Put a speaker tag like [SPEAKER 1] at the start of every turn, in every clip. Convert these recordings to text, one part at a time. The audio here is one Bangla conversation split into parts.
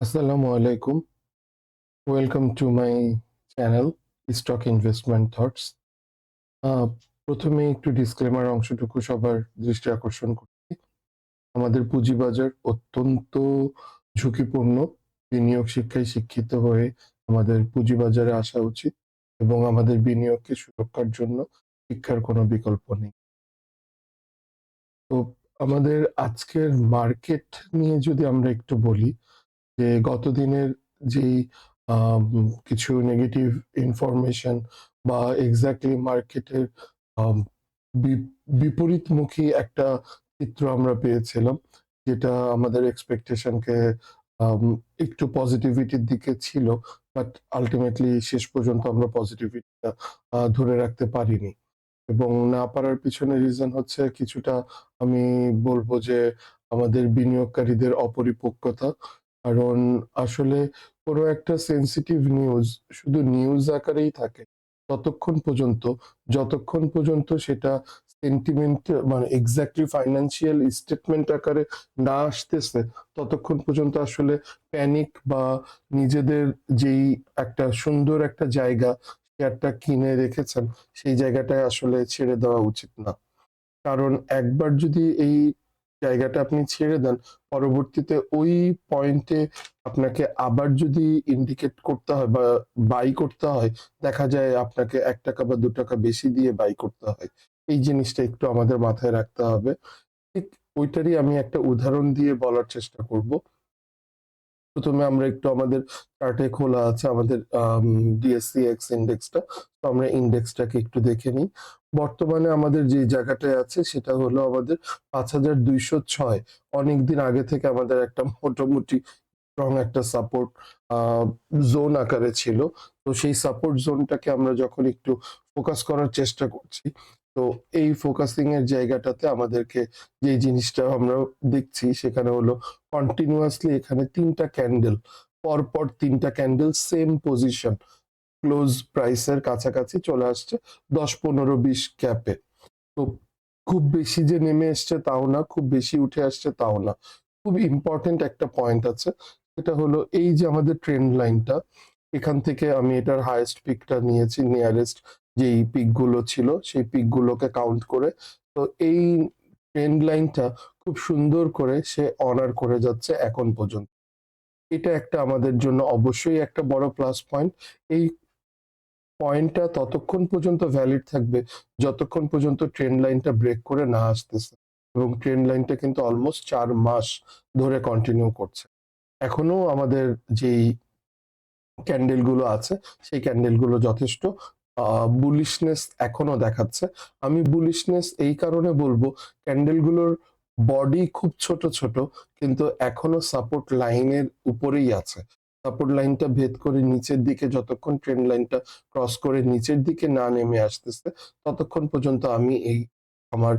[SPEAKER 1] আসসালামু আলাইকুম welcome to my channel stock investment thoughts প্রথমে একটু ডিসক্লেমার অংশটুকু সবার দৃষ্টি আকর্ষণ করছি। আমাদের পুঁজিবাজার অত্যন্ত ঝুঁকিপূর্ণ। বিনিয়োগ শিক্ষায় শিক্ষিত হয়ে আমাদের পুঁজিবাজারে আসা উচিত এবং আমাদের বিনিয়োগকে সুরক্ষার জন্য শিক্ষার কোনো বিকল্প নেই। তো আমাদের আজকের মার্কেট নিয়ে যদি আমরা একটু বলি যে গত দিনের যেই কিছু নেগেটিভ ইনফরমেশন বা এক্স্যাক্টলি মার্কেটের বিপরীতমুখী একটা চিত্র আমরা পেয়েছিলাম, যেটা আমাদের এক্সপেকটেশনকে একটু পজিটিভিটির দিকে ছিল বাট আলটিমেটলি শেষ পর্যন্ত আমরা পজিটিভিটিটা ধরে রাখতে পারিনি। এবং না পারার পিছনে রিজন হচ্ছে কিছুটা আমি বলব যে আমাদের বিনিয়োগকারীদের অপরিপক্কতা কারণ আসলে কোনো একটা সেন্সিটিভ নিউজ শুধু নিউজ আকারেই থাকে। ততক্ষণ পর্যন্ত, যতক্ষণ পর্যন্ত সেটা সেন্টিমেন্ট মানে এক্স্যাক্টলি ফাইন্যান্সিয়াল স্টেটমেন্ট আকারে না আসতেছে, ততক্ষণ পর্যন্ত আসলে প্যানিক বা নিজেদের যেই একটা সুন্দর একটা জায়গা শেয়ারটা কিনে রেখেছেন, সেই জায়গাটায় আসলে ছেড়ে দেওয়া উচিত না। কারণ একবার যদি এই জায়গাটা আপনি ছেড়ে দেন, পরবর্তীতে ওই পয়েন্টে আপনাকে আবার যদি ইন্ডিকেট করতে হয় বা বাই করতে হয়, দেখা যায় আপনাকে এক টাকা বা দু টাকা বেশি দিয়ে বাই করতে হয়। এই জিনিসটা একটু আমাদের মাথায় রাখতে হবে। ঠিক ওইটারই আমি একটা উদাহরণ দিয়ে বলার চেষ্টা করব। প্রথমে আমরা একটু আমাদের চার্টে খোলা আছে, আমাদের ডিএসসি এক্স ইন্ডেক্সটা তো আমরা ইন্ডেক্সটাকে একটু দেখে নিই। বর্তমানে আমাদের যে জায়গাটায় আছে, সেটা হলো আমাদের পাঁচ হাজার দুইশো ছয়। অনেকদিন আগে থেকে আমাদের একটা মোটামুটি স্ট্রং একটা সাপোর্ট জোন আকারে ছিল। তো সেই সাপোর্ট জোনটাকে আমরা যখন একটু ফোকাস করার চেষ্টা করছি তো এই ফোকাসিং এর জায়গাটাতে আমাদেরকে যে জিনিসটা আমরা দেখছি সেখানে হলো কন্টিনিউয়াসলি এখানে তিনটা ক্যান্ডেল পরপর তিনটা ক্যান্ডেল সেম পজিশন ক্লোজ প্রাইসের কাছাকাছি চলে আসছে দশ পনেরো বিশ ক্যাপে তো খুব বেশি যে নেমে এসছে তাও না, খুব বেশি উঠে আসছে তাও না। খুব ইম্পর্টেন্ট একটা পয়েন্ট আছে, সেটা হলো এই যে আমাদের ট্রেন্ড লাইনটা এখান থেকে আমি এটার হাইয়েস্ট পিকটা নিয়েছি নিয়ারেস্ট যেই পিকগুলো ছিল, সেই পিক গুলোকে কাউন্ট করে, তো এই ট্রেন্ড লাইনটা খুব সুন্দর করে সে অনার করে যাচ্ছে এখন পর্যন্ত। এটা একটা আমাদের জন্য অবশ্যই একটা বড় প্লাস পয়েন্ট এই পয়েন্টটা ততক্ষণ পর্যন্ত ভ্যালিড থাকবে, যতক্ষণ পর্যন্ত ট্রেন্ড লাইনটা ব্রেক করে না আসতেছে। এবং ট্রেন্ড লাইনটা কিন্তু অলমোস্ট চার মাস ধরে কন্টিনিউ করছে। এখনও আমাদের যেই ক্যান্ডেলগুলো আছে, সেই ক্যান্ডেলগুলো যথেষ্ট বুলিশনেস এখনও দেখাচ্ছে। আমি বুলিশনেস এই কারণে বলব ক্যান্ডেলগুলোর বডি খুব ছোট ছোট, কিন্তু এখনও সাপোর্ট লাইনের উপরেই আছে। সাপোর্ট লাইনটা ভেদ করে নিচের দিকে যতক্ষণ ট্রেন্ড লাইনটা ক্রস করে নিচের দিকে না নেমে আসতেছে, ততক্ষণ পর্যন্ত আমি এই আমার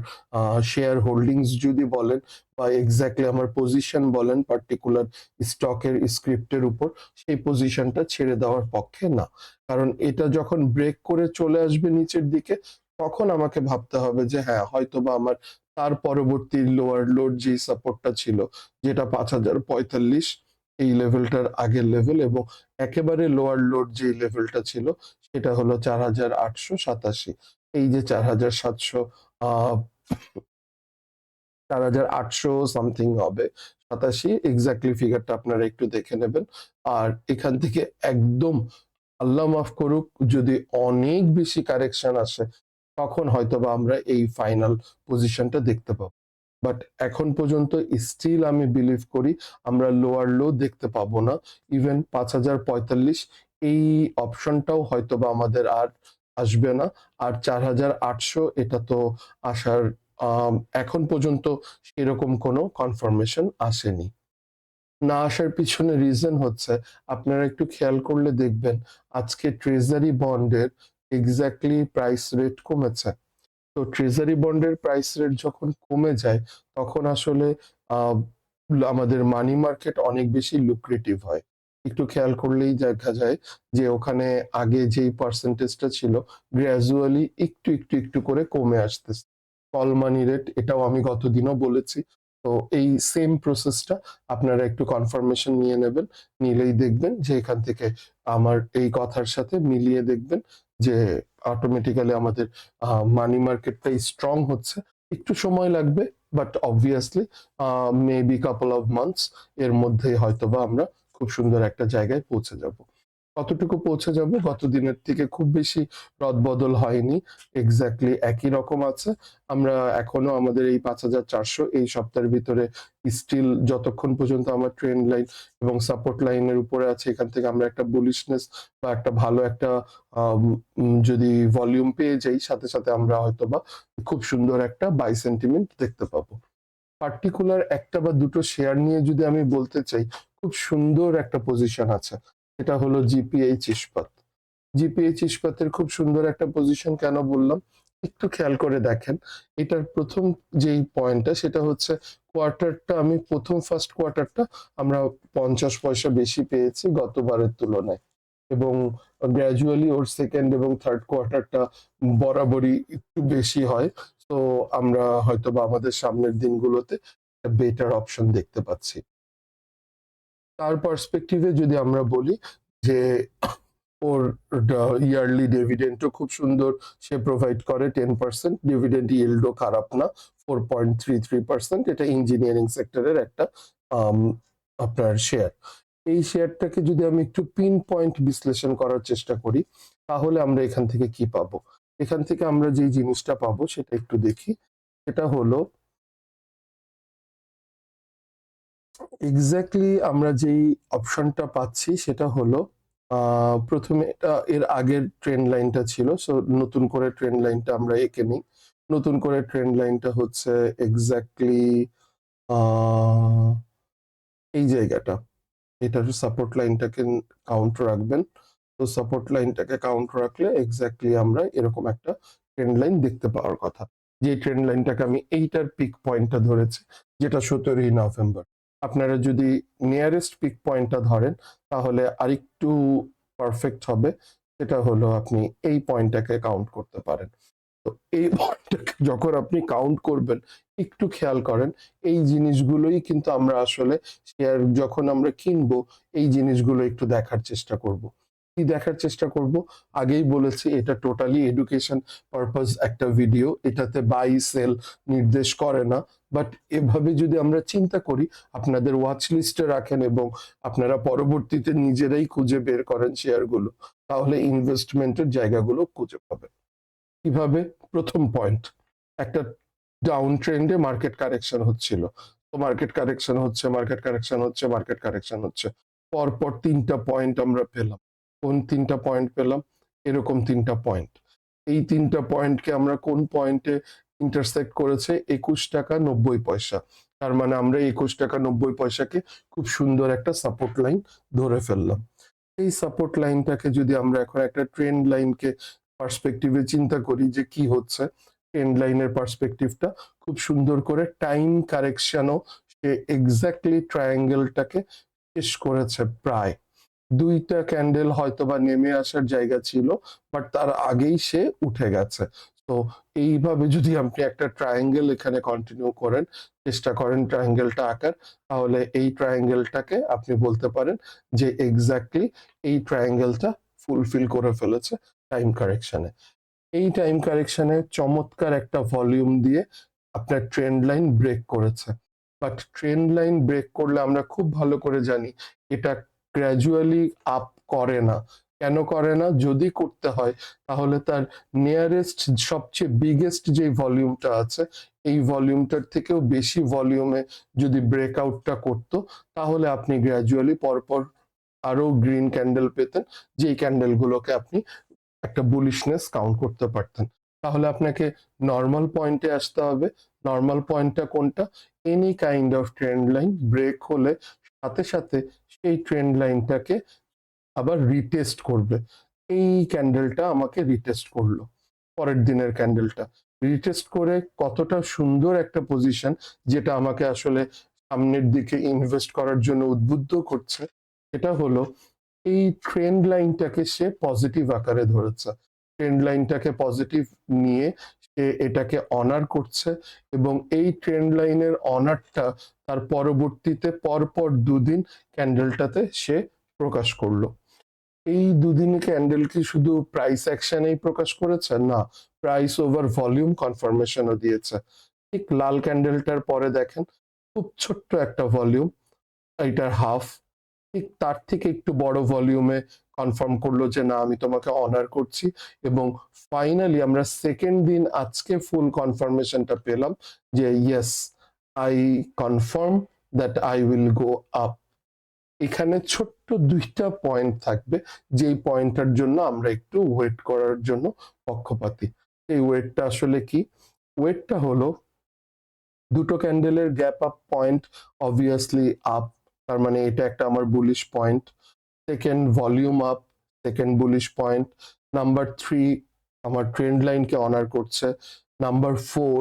[SPEAKER 1] শেয়ার হোল্ডিংস যদি বলেন বা এক্স্যাক্টলি আমার পজিশন বলেন পার্টিকুলার স্টকের স্ক্রিপ্টের উপর, সেই পজিশনটা ছেড়ে দেওয়ার পক্ষে না। কারণ এটা যখন ব্রেক করে চলে আসবে নিচের দিকে, তখন আমাকে ভাবতে হবে যে হ্যাঁ হয়তো বা আমার তার পরবর্তী লোয়ার লোড যে সাপোর্টটা ছিল, যেটা পাঁচ হাজার পঁয়তাল্লিশ, এই লেভেলটার আগের লেভেল এবং একেবারে লোয়ার লোড যে লেভেলটা ছিল, সেটা হলো চার হাজার আটশো সাতাশি। এই যে চার হাজার সাতশো চার হাজার আটশো সামথিং হবে, সাতাশি এক্স্যাক্টলি ফিগারটা আপনারা একটু দেখে নেবেন। আর এখান থেকে একদম আল্লাহ মাফ করুক, যদি অনেক বেশি কারেকশন আসে, তখন হয়তো বা আমরা এই ফাইনাল পজিশনটা দেখতে পাবো। বাট এখন পর্যন্ত স্টিল আমি বিলিভ করি, আমরা লোয়ার লো দেখতে পাবো না। ইভেন পাঁচ হাজার পঁয়তাল্লিশ, এই অপশনটাও হয়তো বা আমাদের আর আসবে না। আর চার হাজার আটশো এটা তো আসার এখন পর্যন্ত এরকম কোনো কনফার্মেশন আসেনি। না আসার পিছনে রিজন হচ্ছে, আপনারা একটু খেয়াল করলে দেখবেন আজকে ট্রেজারি বন্ডের এক্স্যাক্টলি প্রাইস রেট কমেছে। তো ট্রেজারি বন্ডের প্রাইস রেট যখন কমে যায়, তখন আসলে আমাদের মানি মার্কেট অনেক বেশি লুক্রেটিভ হয়। একটু খেয়াল করলেই দেখা যায় যে ওখানে আগে যেই পার্সেন্টেজটা ছিল গ্র্যাজুয়ালি একটু একটু একটু করে কমে আসতেছে। কল মানি রেট এটাও আমি গতদিনও বলেছি। তো এই সেম প্রসেসটা আপনারা একটু কনফার্মেশন নিয়ে নেবেন, নিলেই দেখবেন যে এখান থেকে আমার এই কথার সাথে মিলিয়ে দেখবেন যে অটোমেটিক্যালি আমাদের মানি মার্কেটটা স্ট্রং হচ্ছে। একটু সময় লাগবে but obviously maybe couple of months এর মধ্যে হয়তোবা আমরা খুব সুন্দর একটা জায়গায় পৌঁছে যাব। কতটুকু পৌঁছে যাব? গত দিনের থেকে খুব বেশি রদবদল হয়নি। এক্স্যাক্টলি একই রকম আছে। আমরা এখনও আমাদের এই পাঁচ হাজার চারশো এই সপ্তাহের ভিতরে স্টিল যতক্ষণ পর্যন্ত আমার ট্রেন লাইন এবং সাপোর্ট লাইনের উপরে আছে, এখান থেকে আমরা একটা বুলিশনেস বা একটা ভালো একটা যদি ভলিউম পেয়ে যাই, সাথে সাথে আমরা হয়তো বা খুব সুন্দর একটা বাই সেন্টিমেন্ট দেখতে পাবো। পার্টিকুলার একটা বা দুটো শেয়ার নিয়ে যদি আমি বলতে চাই খুব সুন্দর একটা পজিশন আছে। এটা হলো জিপিএইচ ইস্পাত। জিপিএইচ ইস্পাতের খুব সুন্দর একটা পজিশন কেন বললাম? একটু খেয়াল করে দেখেন। এটার প্রথম যেই পয়েন্টটা সেটা হচ্ছে কোয়ার্টারটা আমি প্রথম ফার্স্ট কোয়ার্টারটা আমরা পঞ্চাশ পয়সা বেশি পেয়েছি গতবারের তুলনায়। এবং গ্র্যাজুয়ালি ওর সেকেন্ড এবং থার্ড কোয়ার্টারটা বরাবরই একটু বেশি হয়। তো আমরা হয়তো বা আমাদের সামনের দিনগুলোতে বেটার অপশন দেখতে পাচ্ছি। তার পার্সপেক্টিভে যদি আমরা বলি যে ওর ইয়ারলি ডিভিডেন্টও খুব সুন্দর। সে প্রোভাইড করে টেন পার্সেন্ট ডিভিডেন্ট ইয়েল্ডও খারাপ না four point three three percent এটা ইঞ্জিনিয়ারিং সেক্টরের একটা আপনার শেয়ার এই শেয়ারটাকে যদি আমি একটু পিন পয়েন্ট বিশ্লেষণ করার চেষ্টা করি, তাহলে আমরা এখান থেকে কি পাবো? এখান থেকে আমরা যে জিনিসটা পাবো সেটা একটু দেখি। সেটা হলো এক্স্যাক্টলি আমরা যেই অপশনটা পাচ্ছি সেটা হলো প্রথমে এটা এর আগের ট্রেন লাইনটা ছিল সো নতুন করে ট্রেন লাইনটা আমরা এঁকে নিই। নতুন করে ট্রেন লাইনটা হচ্ছে এক্স্যাক্টলি এই জায়গাটা। এটার সাপোর্ট লাইনটাকে কাউন্ট রাখবেন। তো সাপোর্ট লাইনটাকে কাউন্ট রাখলে এক্স্যাক্টলি আমরা এরকম একটা ট্রেন্ড লাইন দেখতে পাওয়ার কথা। যে ট্রেন্ড লাইনটাকে আমি এইটার পিক পয়েন্টটা ধরেছি, যেটা সতেরোই নভেম্বর। আপনারা যদি নিয়ারেস্ট পিক পয়েন্টটা ধরেন, তাহলে আরেকটু পারফেক্ট হবে। সেটা হলো আপনি এই পয়েন্টটাকে কাউন্ট করতে পারেন। তো এই পয়েন্টটাকে যখন আপনি কাউন্ট করবেন, একটু খেয়াল করেন, এই জিনিসগুলোই কিন্তু আমরা আসলে শেয়ার যখন আমরা কিনবো, এই জিনিসগুলো একটু দেখার চেষ্টা করব। দেখার চেষ্টা করব। আগেই বলেছি, এটা টোটালি এডুকেশন পারপাস একটা ভিডিও এটাতে বাই সেল নির্দেশ করে না। বাট এভাবে যদি আমরা চিন্তা করি, আপনাদের ওয়াচ লিস্টে রাখেন এবং আপনারা পরবর্তীতে নিজেরাই খুঁজে বের করেন শেয়ারগুলো তাহলে ইনভেস্টমেন্টের জায়গাগুলো খুঁজে পাবেন। কীভাবে প্রথম পয়েন্ট একটা ডাউন ট্রেন্ডে মার্কেট কারেকশন হচ্ছিল। তো মার্কেট কারেকশন হচ্ছে মার্কেট কারেকশন হচ্ছে মার্কেট কারেকশন হচ্ছে। পরপর তিনটা পয়েন্ট আমরা পেলাম। কোন তিনটা পয়েন্ট পেলাম, এরকম তিনটা পয়েন্ট এই তিনটা পয়েন্টকে আমরা কোন পয়েন্টে ইন্টারসেক্ট করেছে? একুশ টাকা নব্বই পয়সা। তার মানে আমরা একুশ টাকা নব্বই পয়সাকে খুব সুন্দর একটা সাপোর্ট লাইন ধরে ফেললাম। এই সাপোর্ট লাইনটাকে যদি আমরা এখন একটা ট্রেন্ড লাইনকে পার্সপেক্টিভে চিন্তা করি যে কি হচ্ছে ট্রেন্ড লাইনের পার্সপেক্টিভটা খুব সুন্দর করে টাইম কারেকশনও সে এক্স্যাক্টলি ট্রায়াঙ্গেলটাকে শেষ করেছে প্রায়। দুইটা ক্যান্ডেল হয়তো বা নেমে আসার জায়গা ছিল বাট তার আগেই সে উঠে গেছে। তো এইভাবে যদি আপনি একটা ট্রায়াঙ্গেল এখানে কন্টিনিউ করেন, চেষ্টা করেন ট্রায়াঙ্গেলটা আঁকার, তাহলে এই ট্রায়াঙ্গেলটাকে আপনি বলতে পারেন যে এক্স্যাক্টলি এই ট্রায়াঙ্গেলটা ফুলফিল করে ফেলেছে টাইম কারেকশনে এই টাইম কারেকশনে চমৎকার একটা ভলিউম দিয়ে আপনার ট্রেন্ড লাইন ব্রেক করেছে। বাট ট্রেন্ড লাইন ব্রেক করলে আমরা খুব ভালো করে জানি, এটা গ্র্যাজুয়ালি আপ করে না। কেন করে না? যদি করতে হয়, তাহলে তার নিয়ারেস্ট সবচেয়ে বিগেস্ট যে ভলিউমটা আছে, এই ভলিউমটার থেকেও বেশি ভলিউমে যদি ব্রেকআউটটা করতো, তাহলে আপনি গ্র্যাজুয়ালি পরপর আরও গ্রিন ক্যান্ডেল পেতেন, যেই ক্যান্ডেলগুলোকে আপনি একটা বুলিশনেস কাউন্ট করতে পারতেন। তাহলে আপনাকে নর্মাল পয়েন্টে আসতে হবে। নর্মাল পয়েন্টটা কোনটা? Any kind of trend line break হলে সাথে সাথে সেই ট্রেন্ড লাইনটাকে আবার রিটেস্ট করবে। এই ক্যান্ডেলটা আমাকে রিটেস্ট করল, পরের দিনের ক্যান্ডেলটা রিটেস্ট করে কতটা সুন্দর একটা পজিশন যেটা আমাকে আসলে সামনের দিকে ইনভেস্ট করার জন্য উদ্বুদ্ধ করছে এটা হলো এই ট্রেন্ড লাইনটাকে সে পজিটিভ আকারে ধরেছে। ট্রেন্ড লাইনটাকে পজিটিভ নিয়ে এটাকে অনার করছে এবং এই ট্রেন্ড লাইনের অনারটা তার পরবর্তীতে পরপর দুদিন ক্যান্ডেলটাতে সে প্রকাশ করল। এই দুদিন ক্যান্ডেল কি শুধু প্রাইস অ্যাকশনেই প্রকাশ করেছে? না প্রাইস ওভার ভলিউম কনফার্মেশনও দিয়েছে। ঠিক লাল ক্যান্ডেলটার পরে দেখেন, খুব ছোট্ট একটা ভলিউম এটার হাফ ঠিক তার থেকে একটু বড় ভলিউমে কনফার্ম করল যে, না, আমি তোমাকে অনার করছি। এবং ফাইনালি আমরা সেকেন্ড দিন আজকে ফুল কনফার্মেশনটা পেলাম যে yes I confirm that I will go up এখানে ছোট্ট দুইটা পয়েন্ট থাকবে, যেই পয়েন্টটার জন্য আমরা একটু ওয়েট করার জন্য পক্ষপাতি। এই ওয়েটটা আসলে কি? ওয়েটটা হলো, দুটো ক্যান্ডেলের gap up point obviously up তার মানে এটা একটা আমার bullish point second volume up second bullish point number three আমার ট্রেন্ড লাইনকে অনার করছে। নাম্বার ফোর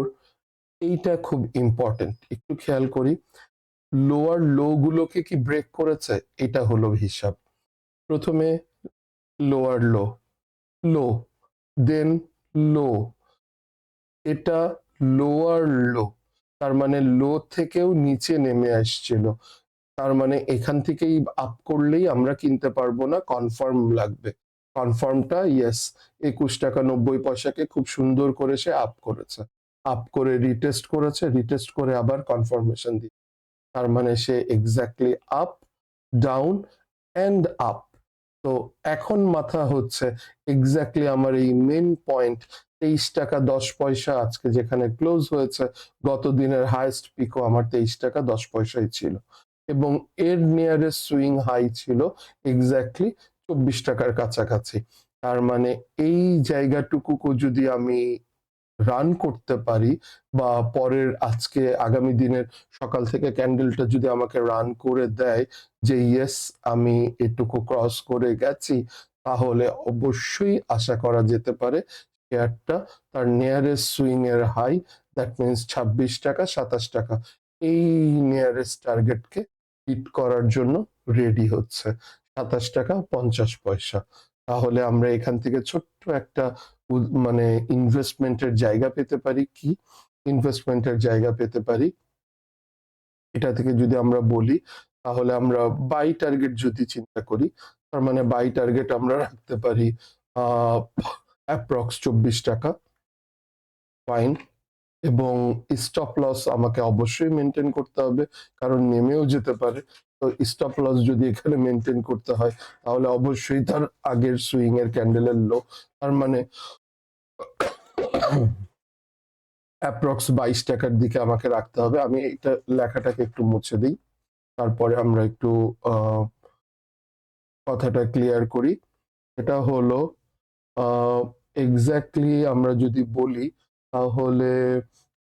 [SPEAKER 1] এইটা খুব ইম্পর্টেন্ট একটু খেয়াল করি। লোয়ার লো গুলোকে কি ব্রেক করেছে? এটা হলো হিসাব। প্রথমে লোয়ার লো লো দেন লো এটা লোয়ার লো তার মানে লো থেকেও নিচে নেমে আসছিল। তার মানে এখান থেকেই আপ করলেই আমরা কিনতে পারব না কনফার্ম লাগবে। কনফার্মটা ইয়েস একুশ টাকা নব্বই পয়সাকে খুব সুন্দর করে সে আপ করেছে। আপ করে রিটেস্ট করেছে রিটেস্ট করে আবার কনফার্মেশন দিয়ে তার মানে সে exactly up down and up তো এখন মাথা হচ্ছে এক্স্যাক্টলি আমার এই মেন পয়েন্ট তেইশ টাকা দশ পয়সা আজকে যেখানে ক্লোজ হয়েছে, গত দিনের হাইয়েস্ট পিকও আমার তেইশ টাকা দশ পয়সাই ছিল। এবং এর নিয়ারেস্ট সুইং হাই ছিল এক্স্যাক্টলি চব্বিশ টাকার কাছাকাছি। তার মানে এই জায়গাটুকুকে যদি আমি রান করতে পারি বা পরের আজকে আগামী দিনের সকাল থেকে ক্যান্ডেলটা যদি আমাকে রান করে দেয় যে ইয়েস আমি এটুকু ক্রস করে গেছি, তাহলে অবশ্যই আশা করা যেতে পারে শেয়ারটা তার নিয়ারেস্ট সুইং এর হাই দ্যাট মিনস ছাব্বিশ টাকা, সাতাশ টাকা, এই নিয়ারেস্ট টার্গেটকে হিট করার জন্য রেডি হচ্ছে। সাতাশ টাকা, পঞ্চাশ পয়সা। তাহলে আমরা এখান থেকে ছোট্ট একটা মানে ইনভেস্টমেন্টের জায়গা পেতে পারি কি? ইনভেস্টমেন্টের জায়গা পেতে পারি। এটা থেকে যদি আমরা বলি, তাহলে আমরা বাই টার্গেট যদি চিন্তা করি, তার মানে বাই টার্গেট আমরা রাখতে পারি অ্যাপ্রক্স চব্বিশ টাকা। ফাইন এবং স্টপ লস আমাকে অবশ্যই মেনটেন করতে হবে, কারণ নেমেও যেতে পারে। তো স্টপ লস যদি এখানে মেনটেন করতে হয়, তাহলে অবশ্যই তার আগের সুইং এর ক্যান্ডেলের লো তার মানে অ্যাপ্রক্স বাইশ টাকার দিকে আমাকে রাখতে হবে। আমি এটা লেখাটাকে একটু মুছে দিই, তারপরে আমরা একটু কথাটা ক্লিয়ার করি। এটা হলো এক্স্যাক্টলি আমরা যদি বলি তাহলে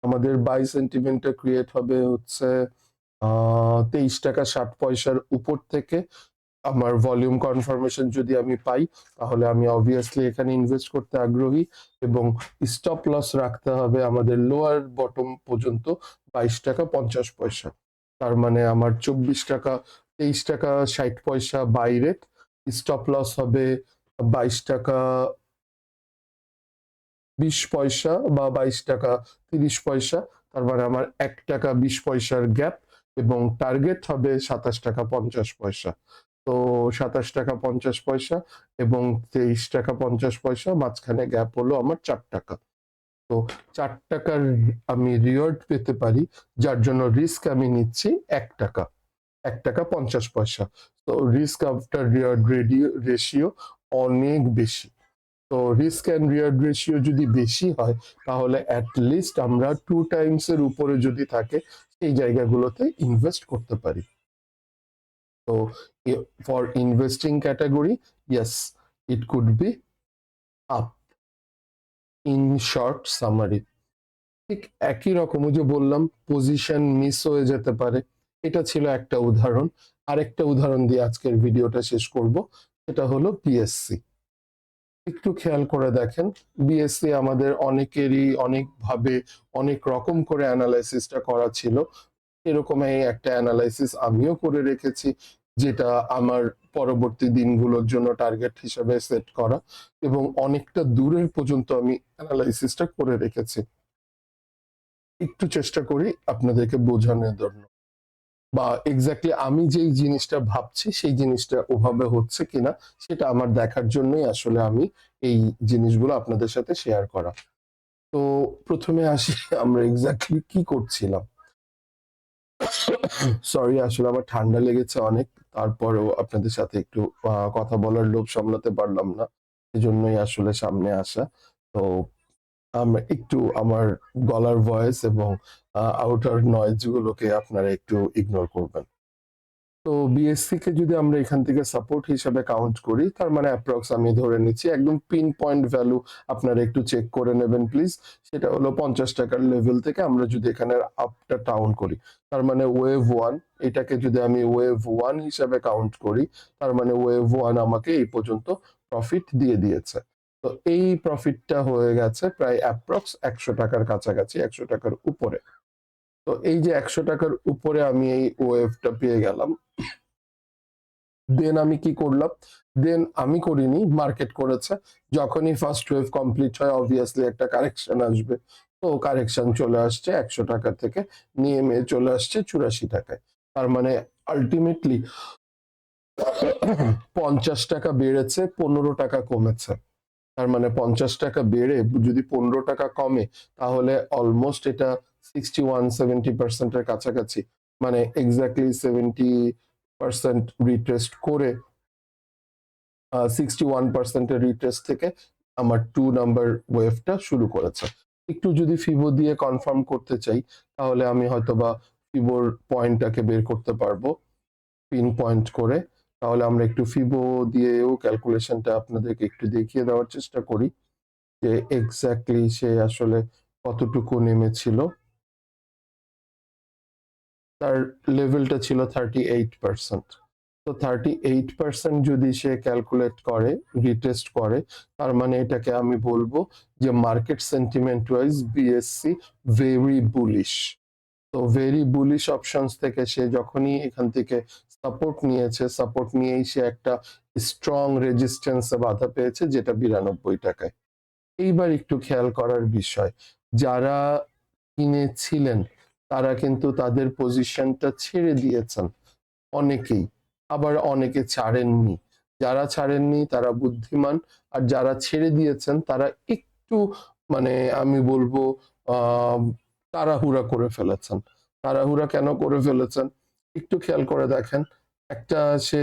[SPEAKER 1] আমাদের বাই সেন্টিমেন্টটা ক্রিয়েট হবে হচ্ছে তেইশ টাকা ষাট পয়সার উপর থেকে। আমার ভলিউম কনফার্মেশন যদি আমি পাই, তাহলে আমি অবভিয়াসলি এখানে ইনভেস্ট করতে আগ্রহী এবং স্টপ লস রাখতে হবে আমাদের লোয়ার বটম পর্যন্ত বাইশ টাকা পঞ্চাশ পয়সা। তার মানে আমার চব্বিশ টাকা, তেইশ টাকা, ষাট পয়সা বাই রেট স্টপ লস হবে বাইশ টাকা বিশ পয়সা বা বাইশ টাকা, তিরিশ পয়সা তার মানে আমার এক টাকা বিশ পয়সার গ্যাপ এবং টার্গেট হবে সাতাশ টাকা পঞ্চাশ পয়সা। তো সাতাশ টাকা পঞ্চাশ পয়সা এবং তেইশ টাকা পঞ্চাশ পয়সা, মাঝখানে গ্যাপ হলো আমার চার টাকা। তো চার টাকার আমি রিওয়ার্ড পেতে পারি, যার জন্য রিস্ক আমি নিচ্ছি এক টাকা এক টাকা পঞ্চাশ পয়সা। তো রিস্ক আফটার রিওয়ার্ড রেশিও অনেক বেশি। তো রিস্ক অ্যান্ড রিওয়ার্ড রেশিও যদি বেশি হয়, তাহলে অ্যাট লিস্ট আমরা টু টাইমস এর উপরে যদি থাকে, সেই জায়গাগুলোতে ইনভেস্ট করতে পারি। তো for investing category yes it could be up in short summary ঠিক একই রকম যে বললাম পজিশন মিস হয়ে যেতে পারে। এটা ছিল একটা উদাহরণ। আরেকটা উদাহরণ দিয়ে আজকের ভিডিওটা শেষ করব, সেটা হলো বিএসসি একটু খেয়াল করে দেখেন। বিএসসি আমাদের অনেকেরই অনেকভাবে অনেক রকম করে অ্যানালাইসিসটা করা ছিল। এরকম এই একটা অ্যানালাইসিস আমিও করে রেখেছি, যেটা আমার পরবর্তী দিনগুলোর জন্য টার্গেট হিসেবে সেট করা এবং অনেকটা দূরের পর্যন্ত আমি অ্যানালাইসিসটা করে রেখেছি। একটু চেষ্টা করি আপনাদেরকে বোঝানোর জন্য। বা এক্স্যাক্টলি আমি যেই জিনিসটা ভাবছি, সেই জিনিসটা ওভাবে হচ্ছে কিনা, সেটা আমার দেখার জন্যই আসলে আমি এই জিনিসগুলো আপনাদের সাথে শেয়ার করা। তো প্রথমে আসি, আমরা এক্স্যাক্টলি কি করছিলাম? সরি আসলে আমার ঠান্ডা লেগেছে অনেক, তারপরেও আপনাদের সাথে একটু কথা বলার লোভ সামলাতে পারলাম না, এজন্যই আসলে সামনে আসা। তো আমরা একটু আমার গলার ভয়েস এবং আউটার নয়েজ গুলোকে আপনারা একটু ইগনোর করবেন। তো বিএসসি কে যদি আমরা এখান থেকে সাপোর্ট হিসাবে কাউন্ট করি, তার মানে অ্যাপ্রক্স আমি ধরে নিচ্ছি একদম পিন পয়েন্ট ভ্যালু আপনারা একটু চেক করে নেবেন প্লিজ সেটা হলো পঞ্চাশ টাকার লেভেল থেকে আমরা যদি এখানে আপটা টাউন করি, তার মানে ওয়েভ ওয়ান এটাকে যদি আমি ওয়েভ ওয়ান হিসাবে কাউন্ট করি, তার মানে ওয়েভ ওয়ান আমাকে এই পর্যন্ত প্রফিট দিয়ে দিয়েছে। তো এই প্রফিটটা হয়ে গেছে প্রায় অ্যাপ্রক্স একশো টাকার কাছাকাছি, একশো টাকার উপরে। তো এই যে একশো টাকার উপরে আমি এই ওয়েভটা পেয়ে গেলাম। দেন আমি কি করলাম? দেন আমি করিনি মার্কেট করেছে। যখনই ফার্স্ট ওয়েভ কমপ্লিট হয় অবভিয়াসলি একটা কারেকশন আসবে। তো কারেকশন চলে আসছে একশো টাকা থেকে, নিয়ে মেয়ে চলে আসছে চুরাশি টাকায়। তার মানে আলটিমেটলি পঞ্চাশ টাকা বেড়েছে, পনেরো টাকা কমেছে। তার মানে পঞ্চাশ টাকা বেড়ে যদি পনেরো টাকা কমে, তাহলে অলমোস্ট এটা সিক্সটি ওয়ান সেভেন্টি পার্সেন্টের কাছাকাছি। মানে এক্স্যাক্টলি সেভেন্টি পার্সেন্ট রিট্রেস্ট করে সিক্সটি ওয়ান পার্সেন্টের রিটেস্ট থেকে আমার টু নাম্বার ওয়েভটা শুরু করেছে। একটু যদি ফিবো দিয়ে কনফার্ম করতে চাই, তাহলে আমি হয়তোবা ফিবোর পয়েন্টটাকে বের করতে পারব। পিন পয়েন্ট করে তাহলে আমরা একটু ফিবো দিয়েও ক্যালকুলেশনটা আপনাদেরকে একটু দেখিয়ে দেওয়ার চেষ্টা করি যে এক্স্যাক্টলি সে আসলে কতটুকু নেমেছিল। তার লেভেলটা ছিল থার্টি এইট পার্সেন্ট তো থার্টি এইট পার্সেন্ট যদি সে ক্যালকুলেট করে রিটেস্ট করে, তার মানে এটাকে আমি বলব যে market sentiment wise BSC very bullish তো ভেরি বুলিশ অপশনস থেকে সে যখনই এখান থেকে সাপোর্ট নিয়েছে সাপোর্ট নিয়েই সে একটা স্ট্রং রেজিস্ট্যান্সে বাধা পেয়েছে, যেটা বিরানব্বই টাকায়। এইবার একটু খেয়াল করার বিষয়, যারা কিনেছিলেন, তারা কিন্তু তাদের পজিশনটা ছেড়ে দিয়েছেন অনেকেই, আবার অনেকে ছাড়েননি। যারা ছাড়েননি, তারা বুদ্ধিমান, আর যারা ছেড়ে দিয়েছেন, তারা একটু মানে আমি বলব, আহ, তাড়াহুড়া করে ফেলেছেন। তাড়াহুড়া কেন করে ফেলেছেন? একটু খেয়াল করে দেখেন। একটা সে